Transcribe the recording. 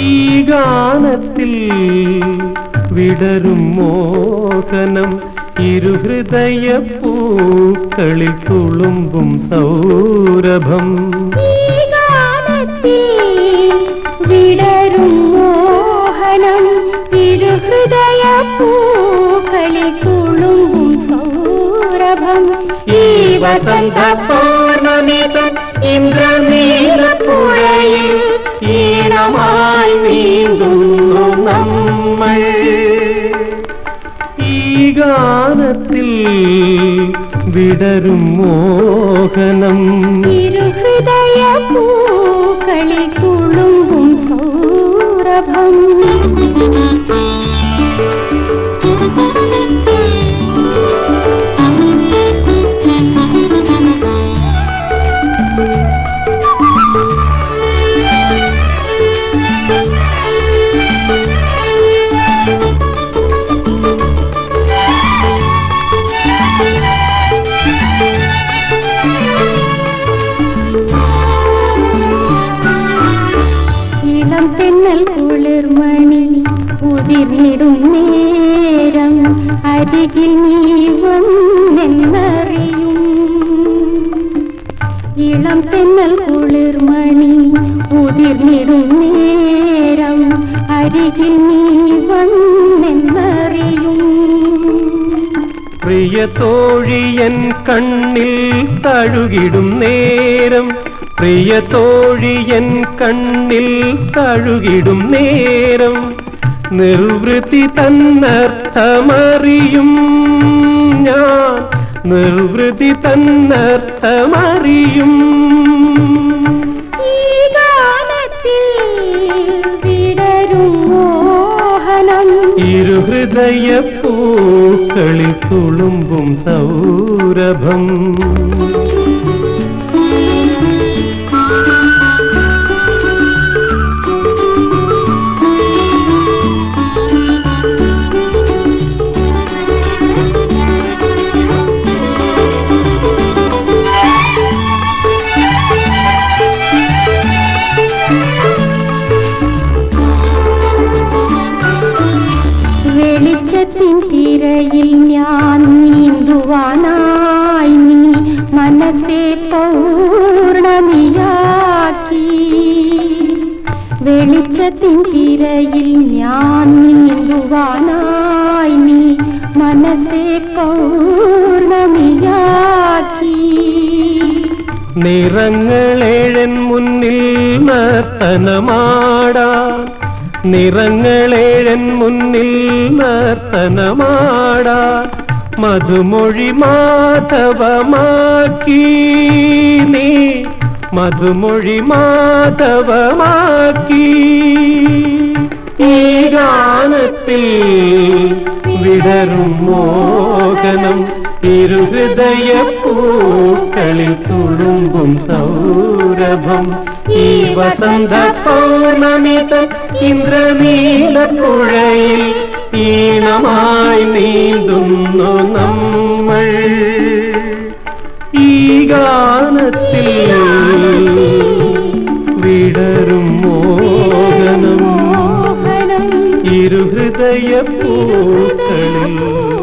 ഈ ഗാനത്തിൽ വിടരും മോഹനം. ഇരുഹൃദയ പൂക്കളിൽ തുളുമ്പും സൗരഭം. വിടരും മോഹനം. ഇരുഹൃദയ പൂക്കളിൽ തുളുമ്പും സൗരഭം. ഈ വസന്ത പൗർണമിതൻ ഇന്ദ്രനീല പുഴയിൽ നീന്തുന്നു ഗാനത്തിൽ വിടരും മോഹനം. ഇരുഹൃദയ പൂക്കളിൽ കുളിർമണി ഉതിർന്നിടും നേരം. അരികിൽ നീ വന്നെന്നറിയും. ഇളം തെന്നൽ കുളിർമണി ഉതിർന്നിടും നേരം. അരികിൽ നീ വന്നെന്നറിയും. പ്രിയ തോഴിയൻ കണ്ണിൽ തഴുകിടും നേരം. പ്രിയ തോഴിയൻ കണ്ണിൽ തഴുകിടും നേരം നിർവൃത്തി തന്നർത്ഥമറിയും ഞാൻ. നിർവൃത്തി തന്നർത്ഥമറിയും. ഇരുഹൃദയ പൂക്കളിൽ തുളുമ്പും സൗരഭം. വെളിച്ചത്തിൻ തിരയിൽ ഞാൻ നീങ്ങുവാനായി നീ മനസ്സെ പൗർണമിയാക്കി. നിറങ്ങളേഴൻ മുന്നിൽ നർത്തനമാടാൻ നിറങ്ങളേഴൻ മുന്നിൽ നർത്തനമാടാൻ മധുമൊഴി മാധവമാക്കി നീ മധുമൊഴി മാധവമാക്കി. ഈ ഗാനത്തിൽ വിടരും മോഹനം ഇരുഹൃദയ പൂക്കളിൽ തുളുമ്പും സൗരഭം. ഈ വസന്ത പൗർണമിത ഇന്ദ്രനീലപ്പുഴയിൽ ഈണമായി പൂക്കളിൽ